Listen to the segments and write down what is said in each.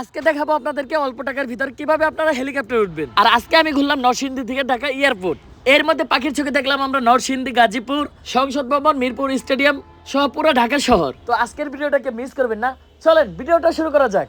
আজকে দেখাবো আপনাদেরকে অল্প টাকার ভিতর কীভাবে আপনারা হেলিকপ্টার উঠবেন। আর আজকে আমি ঘুরলাম নরসিংদী থেকে ঢাকা এয়ারপোর্ট। এর মধ্যে পাখির চোখে দেখলাম আমরা নরসিংদী, গাজীপুর, সংসদ ভবন, মিরপুর স্টেডিয়াম সহ পুরো ঢাকা শহর। তো আজকের ভিডিওটাকে মিস করবেন না। চলেন, ভিডিওটা শুরু করা যাক।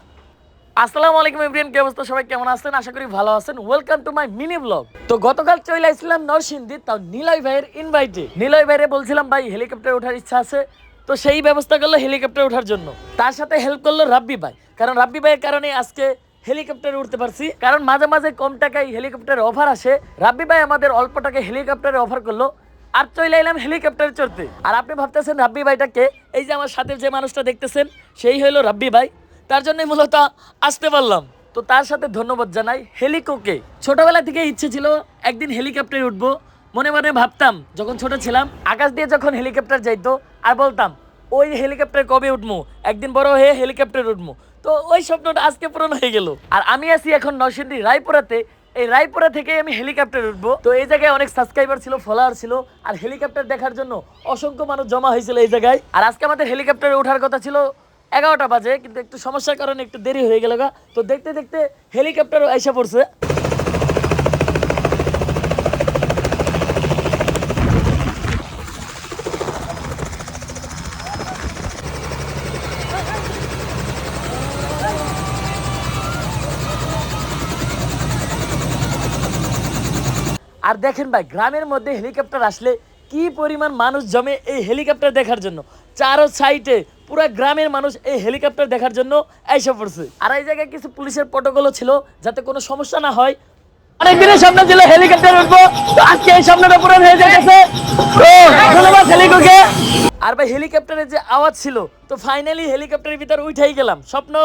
আসসালামু আলাইকুম এভরিয়ান কি অবস্থা? সবাই কেমন আছেন? আশা করি ভালো আছেন। Welcome to my mini blog তো গতকাল চলে আসছিলাম নরসিংদী, তাও নিলয় ভাইয়ের ইনভাইটে নিলয় ভাইরে বলছিলাম, ভাই, হেলিকপ্টার ওঠার ইচ্ছা আছে। তো সেই ব্যবস্থা করল হেলিকপ্টার ওঠার জন্য। তার সাথে হেল্প করল রাব্বি ভাই। কারণ রাব্বি ভাইয়ের কারণে আজকে হেলিকপ্টারে উঠতে পারছি। কারণ মাঝে মাঝে কম টাকায় হেলিকপ্টারের অফার আসে। রাব্বি ভাই আমাদের অল্প টাকায় হেলিকপ্টারে অফার করল। আর চলে এলাম হেলিকপ্টারে চড়তে। আর আপনি ভাবতেছেন রাব্বি ভাইটাকে, এই যে আমার সাথে যে মানুষটা দেখতেছেন, সেই হলো রাব্বি ভাই। তার জন্যই মূলত আসতে পারলাম। তো তার সাথে ধন্যবাদ জানাই হেলিকোকে। ছোটবেলা থেকে ইচ্ছে ছিল একদিন হেলিকপ্টারে উঠবো। মনে মনে ভাবতাম, যখন ছোট ছিলাম, আকাশ দিয়ে যখন হেলিকপ্টার যাইতো, আর বলতাম, ওই হেলিকপ্টার কবে উঠবো একদিন বড় হয়ে হেলিকপ্টার উঠবো তো ওই স্বপ্নটা আজকে পূরণ হয়ে গেল। আর আমি আছি এখন নরসিংদী রায়পুরাতে। এই রায়পুরা থেকে আমি হেলিকপ্টার উঠবো। তো এই জায়গায় অনেক সাবস্ক্রাইবার ছিল ফলোয়ার ছিল। আর হেলিকপ্টার দেখার জন্য অসংখ্য মানুষ জমা হয়েছিল এই জায়গায়। আর আজকে আমাদের হেলিকপ্টারে ওঠার কথা ছিল এগারোটা বাজে, কিন্তু একটু সমস্যার কারণে একটু দেরি হয়ে গেল তো দেখতে দেখতে হেলিকপ্টারও এসে পড়ছে। আর দেখেন ভাই, গ্রামের মধ্যে হেলিকপ্টার আসলে কি পরিমাণ মানুষ জমে এই হেলিকপ্টার দেখার জন্য? চারো সাইডে পুরো গ্রামের মানুষ এই হেলিকপ্টার দেখার জন্য এসে পড়ছে। আর এই জায়গায় কিছু পুলিশের প্রটোকলও ছিল যাতে কোনো সমস্যা না হয়। অনেক দিনের স্বপ্ন ছিল হেলিকপ্টার উঠবো আজকে এই স্বপ্নটা পূরণ হয়ে যাচ্ছে ধন্যবাদ আর ভাই হেলিকপ্টারের যে আওয়াজ ছিল, তো ফাইনালি হেলিকপ্টারের ভিতর উঠেই গেলাম। স্বপ্ন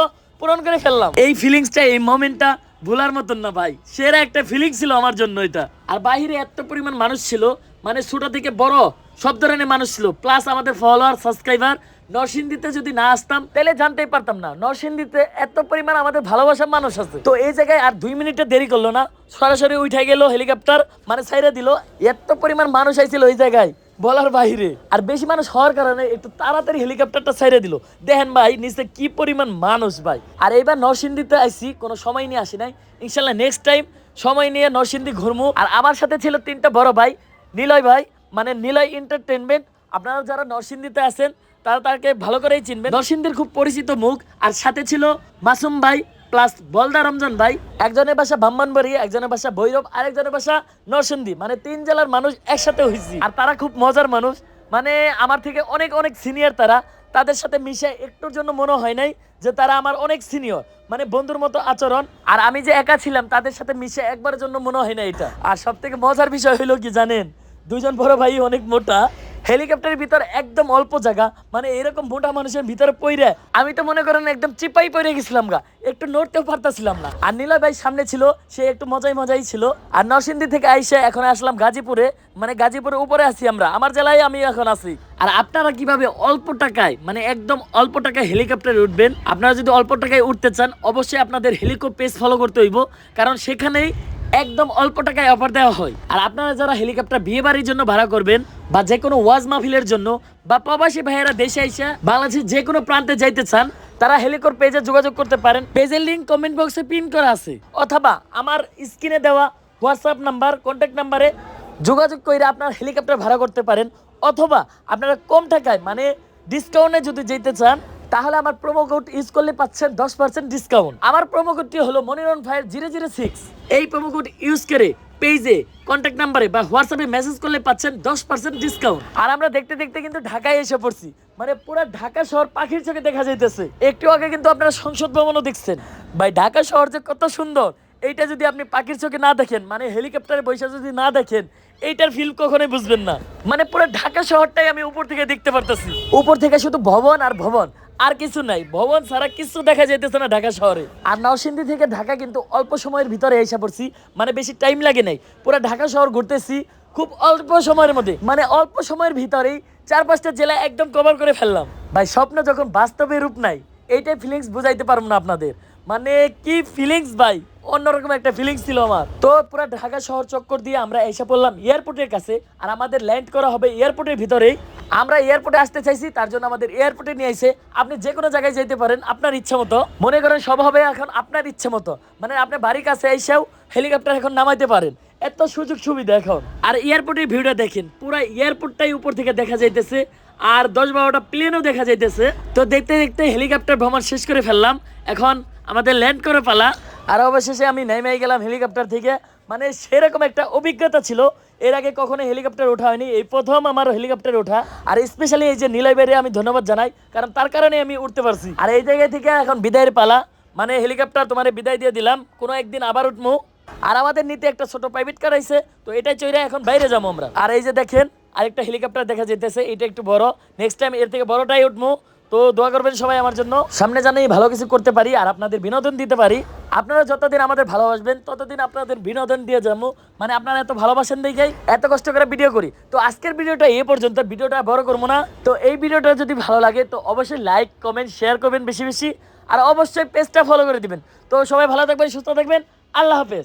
পূরণ করে ফেললাম। এই ফিলিংসটা এই মোমেন্টটা ভোলার মতন না ভাই। সেরা একটা ফিলিং ছিল আমার জন্য এটা। আর বাহিরে এত পরিমাণ মানুষ ছিল মানে ছোট থেকে বড় সব ধরনের মানুষ ছিল প্লাস আমাদের ফলোয়ার সাবস্ক্রাইবার নরসিংদীতে যদি না আসতাম, তাহলে জানতেই পারতাম না। নরসিংদীতে এত পরিমাণ আমাদের ভালোবাসার মানুষ আছে। তো এই জায়গায় আর দুই মিনিটে দেরি করল না। সরাসরি উঠে গেল হেলিকপ্টার মানে সাইরে দিল। এত পরিমাণ মানুষ আইছিল ওই জায়গায়। বলার বাইরে আর বেশি মানুষ হওয়ার কারণে একটু তাড়াতাড়ি হেলিকপ্টারটা ছেড়ে দিল। দেখেন ভাই, নিচে কি পরিমাণ মানুষ ভাই। আর এইবার নরসিংদীতে আইসি কোনো সময় নিয়ে আসি নাই। ইনশাল্লাহ নেক্সট টাইম সময় নিয়ে নরসিংদী ঘুরমু। আর আমার সাথে ছিল তিনটা বড় ভাই, নিলয় ভাই মানে নিলয় এন্টারটেনমেন্ট আপনারা যারা নরসিংদীতে আছেন, তারা তাকে ভালো করেই চিনবেন। নরসিংদীর খুব পরিচিত মুখ। আর সাথে ছিল মাসুম ভাই প্লাস বলদা রমজান ভাই, একজনের বাসা ব্রাহ্মণবাড়ি, একজনের বাসা ভৈরব, আর একজনের বাসা নরসিংদী। মানে তিন জেলার মানুষ একসাথে হয়েছি আর তারা খুব মজার মানুষ। মানে আমার থেকে অনেক অনেক সিনিয়র তারা। তাদের সাথে মিশে একটুর জন্য মনে হয় নাই যে তারা আমার অনেক সিনিয়র মানে বন্ধুর মতো আচরণ। আর আমি যে একা ছিলাম, তাদের সাথে মিশে একবারের জন্য মনে হয় না এটা। আর সব থেকে মজার বিষয় হলো কি জানেন? দুজন বড় ভাই অনেক মোটা। হেলিকপ্টারের ভিতর একদম অল্প জায়গা। মানে এরকম মোটা মানুষের ভিতরে পইরে আমি তো মনে করেন একদম চিপাই পড়ে গেছিলাম গা। একটু নড়তেও পারতাছিলাম না। আর নীলা ভাই সামনে ছিল, সে একটু মজাই মজাই ছিল। আর নরসিংদী থেকে আইসে এখন আসলাম গাজীপুরে। মানে গাজীপুরের উপরে আছি আমরা, আমার জেলায় আমি এখন আছি। আর আপনারা কীভাবে অল্প টাকায় মানে একদম অল্প টাকায় হেলিকপ্টারে উঠবেন? আপনারা যদি অল্প টাকায় উঠতে চান, অবশ্যই আপনাদের হেলিকো পেজ ফলো করতে হইব। কারণ সেখানেই একদম অল্প টাকায় অফার দেওয়া হয়। আর আপনারা যারা হেলিকপ্টার বিয়ে বাড়ির জন্য ভাড়া করবেন, বা যে কোনো ওয়াজ মাহফিলের জন্য, বা প্রবাসী ভাইয়েরা দেশে আইসা, বাংলাদেশের যে কোনো প্রান্তে যাইতে চান তারা হেলিকর পেজে যোগাযোগ করতে পারেন। পেজের লিঙ্ক কমেন্ট বক্সে পিন করা আছে। অথবা আমার স্ক্রিনে দেওয়া হোয়াটসঅ্যাপ নাম্বার কন্ট্যাক্ট নাম্বারে যোগাযোগ করে আপনার হেলিকপ্টার ভাড়া করতে পারেন। অথবা আপনারা কম টাকায় মানে ডিসকাউন্টে যদি যেতে চান, তাহলে আমার প্রোমো কোড ইউজ করলে পাচ্ছেন দশ পার্সেন্ট ডিসকাউন্ট আমার প্রোমো কোডটি হলো মনিরন ফায়ার জিরো জিরো সিক্স এই প্রোমো কোড ইউজ করে পেজে কন্ট্যাক্ট নাম্বারে বা হোয়াটসঅ্যাপে মেসেজ করলে পাচ্ছেন দশ পার্সেন্ট ডিসকাউন্ট আর আমরা দেখতে দেখতে কিন্তু ঢাকায় এসে পড়ছি। মানে পুরো ঢাকা শহর পাখির চোখে দেখা যাইতেছে। একটু আগে কিন্তু আপনারা সংসদ ভবনও দেখছেন। ভাই, ঢাকা শহর যে কত সুন্দর! এইটা যদি আপনি পাখির চোখে না দেখেন মানে হেলিকপ্টারে বৈশা যদি না দেখেন, এইটার ফিল কখনোই বুঝবেন না। মানে পুরো ঢাকা শহরটাই আমি উপর থেকে দেখতে পারতেছি। উপর থেকে শুধু ভবন আর ভবন। আর কিছু নাই। ভবন ছাড়া কিছু দেখা যাইতেছে না ঢাকা শহরে। আর নরসিংদী থেকে ঢাকা কিন্তু অল্প সময়ের ভিতরে এসে পড়ছি মানে বেশি টাইম লাগে নাই। পুরো ঢাকা শহর ঘুরতেছি খুব অল্প সময়ের মধ্যে মানে অল্প সময়ের ভিতরেই চার পাঁচটা জেলা একদম কভার করে ফেললাম। ভাই, স্বপ্ন যখন বাস্তবে রূপ নাই, এইটাই ফিলিংস বুঝাইতে পারব না আপনাদের। মানে কি ফিলিংস ভাই, অন্যরকম একটা ফিলিংস ছিল আমার। তো পুরো ঢাকা শহর চক্কর দিয়ে আমরা এসে পড়লাম এয়ারপোর্টের কাছে, আর আমাদের ল্যান্ড করা হবে এয়ারপোর্টের ভিতরেই। আমরা এয়ারপোর্টে আসতে চাইছি, তার জন্য আমাদের এয়ারপোর্টে নিয়ে আইছে। আপনি যে কোনো জায়গায় যেতে পারেন, আপনার ইচ্ছে মতো। মনে করেন সব হবে এখন আপনার ইচ্ছে মতো। মানে আপনি বাড়ির কাছে এসেও হেলিকপ্টার এখন নামাইতে পারেন। এত সুযোগ সুবিধা এখন। আর এয়ারপোর্টের ভিউটা দেখেন, পুরো এয়ারপোর্টটাই উপর থেকে দেখা যাইতেছে। আর দশ বারোটা প্লেনও দেখা যাইতেছে। তো দেখতে দেখতে হেলিকপ্টার ভ্রমণ শেষ করে ফেললাম। এখন আমাদের ল্যান্ড করে পালা। আর অবশেষে আমি নেমে গেলাম হেলিকপ্টার থেকে। মানে সেরকম একটা অভিজ্ঞতা ছিল এর আগে কখনো হেলিকপ্টার ওঠা হয়নি, এই প্রথম আমার হেলিকপ্টার ওঠা। আর স্পেশালি এই যে নীলয় বেরে আমি ধন্যবাদ জানাই, কারণ তার কারণে আমি উঠতে পারছি। আর এই জায়গা থেকে এখন বিদায়ের পালা মানে হেলিকপ্টার তোমার বিদায় দিয়ে দিলাম, কোনো একদিন আবার উঠবো আর আমাদের নিতে একটা ছোট প্রাইভেট কার আইছে, তো এটাই চইরা এখন বাইরে যাব আমরা। আর এই যে দেখেন, আরেকটা হেলিকপ্টার দেখা যেতেছে এটা একটু বড়। নেক্সট টাইম এর থেকে বড়টাই উঠবো তো দোয়া করবেন সবাই আমার জন্য। সামনে জানাই ভালো কিছু করতে পারি আর আপনাদের বিনোদন দিতে পারি। আপনারা যতদিন আমাদের ভালোবাসবেন, ততদিন আপনাদের বিনোদন দিয়ে যাব। মানে আপনারা এত ভালোবাসেন দেখেই এত কষ্ট করে ভিডিও করি। তো আজকের ভিডিওটা এই পর্যন্ত, ভিডিওটা বড় করব না। তো এই ভিডিওটা যদি ভালো লাগে, তো অবশ্যই লাইক, কমেন্ট, শেয়ার করবেন বেশি বেশি। আর অবশ্যই পেজটা ফলো করে দিবেন। তো সবাই ভালো থাকবেন, সুস্থ থাকবেন। আল্লাহ হাফেজ।